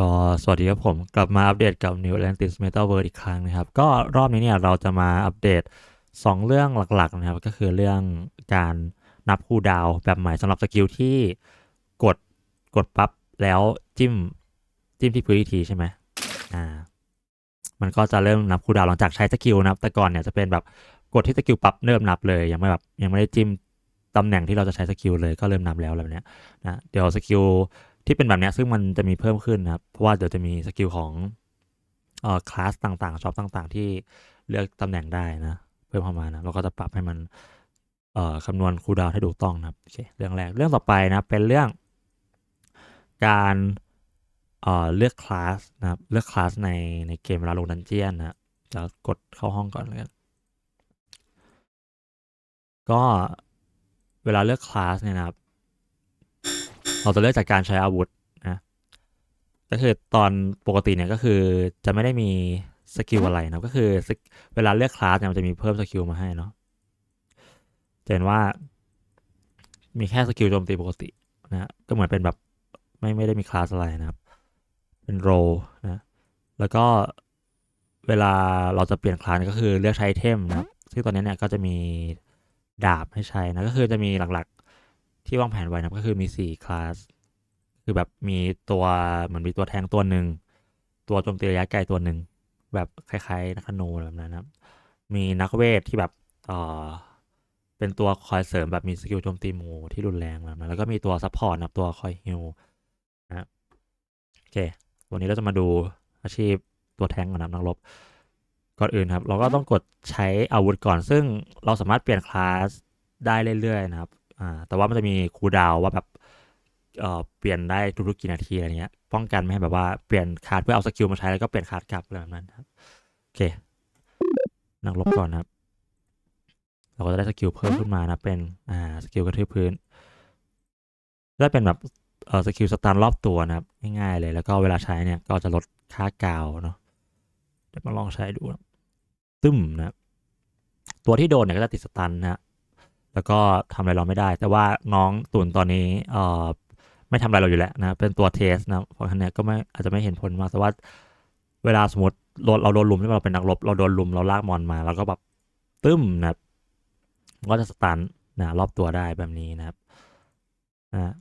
ก็สวัสดีครับผมกลับมาอัปเดตกับ New Atlantis Metaverse อีกครั้งนะครับ ก็รอบนี้เนี่ยเราจะมาอัปเดต 2 เรื่องหลักๆนะครับ ก็คือเรื่องการนับคูลดาวแบบใหม่สำหรับสกิลที่กดกดปั๊บแล้วจิ้มจิ้มที่พื้นอีกทีใช่ไหมอ่ามันก็จะเริ่มนับคูลดาวหลังจากใช้สกิลนะครับแต่ก่อนเนี่ยจะเป็นแบบกดที่สกิลปั๊บเริ่มนับเลยยังไม่แบบยังไม่ได้จิ้มตำแหน่งที่เราจะใช้สกิลเลยก็เริ่มนับแล้วแบบเนี้ยนะเดี๋ยวสกิล ที่เป็นแบบนี้ซึ่งมันจะมีเพิ่มขึ้นนะครับ เพราะว่าเดี๋ยวจะมีสกิลของเอ่อคลาสต่างๆช็อปต่างๆ ที่เลือกตำแหน่งได้นะ เพิ่มเข้ามานะเราก็จะปรับให้มันเอ่อคำนวณคูลดาวให้ถูกต้องนะครับโอเคเรื่องแรกเรื่องต่อไปนะเป็นเรื่องการเอ่อเลือกคลาสนะครับเลือกคลาสในในเกมเวลาลงดันเจียนนะจะกดเข้าห้องก่อนเลยก็เวลาเลือกคลาสเนี่ยนะครับ เราจะเลือกจากการใช้อาวุธนะก็คือตอนปกติเนี่ยก็คือจะไม่ได้มีสกิลอะไรนะก็คือเวลาเลือกคลาสเนี่ยมันจะมีเพิ่มสกิลมาให้เนาะจะเห็นว่า มีแค่สกิลโจมตีปกตินะก็เหมือนเป็นแบบไม่ไม่ได้มีคลาสอะไรนะครับ เป็นโรนะแล้วก็เวลาเราจะเปลี่ยนคลาสก็คือเลือกใช้ไอเทมนะซึ่งตอนนี้เนี่ยก็จะมีดาบให้ใช้นะก็คือจะมีหลัก ที่วางแผนไว้นะก็คือมี4คลาสคือแบบมีตัวเหมือนมีตัวแทงตัวหนึ่ง ตัวโจมตีระยะไกลตัวหนึ่ง แบบคล้ายๆนักธนูอะไรแบบนั้นนะมีนักเวทที่แบบเออเป็นตัวคอยเสริมแบบมีสกิลโจมตีหมู่ที่รุนแรงแบบนั้นแล้วก็มีตัวซัพพอร์ตนะตัวคอยฮิลนะโอเค วันนี้เราจะมาดูอาชีพตัวแทงกับนักรบก่อนอื่นครับ เราก็ต้องกดใช้อาวุธก่อน ซึ่งเราสามารถเปลี่ยนคลาสได้เรื่อยๆนะครับ อ่าแต่ว่ามันจะมีคูลดาวว่าแบบเอ่อเปลี่ยนได้ทุกๆกี่นาทีอะไรเงี้ย ป้องกันไม่ให้แบบว่าเปลี่ยนคาร์ดเพื่อเอาสกิลมาใช้แล้วก็เปลี่ยนคาร์ดกลับอะไรแบบนั้นครับโอเค นักลบก่อนนะครับ เราก็จะได้สกิลเพิ่มขึ้นมานะเป็นอ่าสกิลกระทืบพื้นได้เป็นแบบเอ่อสกิลสตันรอบตัวนะครับง่ายๆเลยแล้วก็เวลาใช้เนี่ยก็จะลดค่ากาวเนาะเดี๋ยวมาลองใช้ดูนะตึ้มนะตัวที่โดนเนี่ยก็จะติดสตันนะ แล้วก็ทำอะไรเราไม่ได้ แต่ว่าน้องตุนตอนนี้เอ่อไม่ทำอะไรเราอยู่แล้วนะเป็นตัวเทสนะเพราะฉะนั้นก็ไม่อาจจะไม่เห็นผลมากแต่ว่าเวลาสมมติเราโดนลุมที่เราเป็นนักรบเราโดนลุมเราลากมอนมาแล้วก็แบบตึ้มนะครับก็จะสตันนะรอบตัวได้แบบนี้นะครับนะ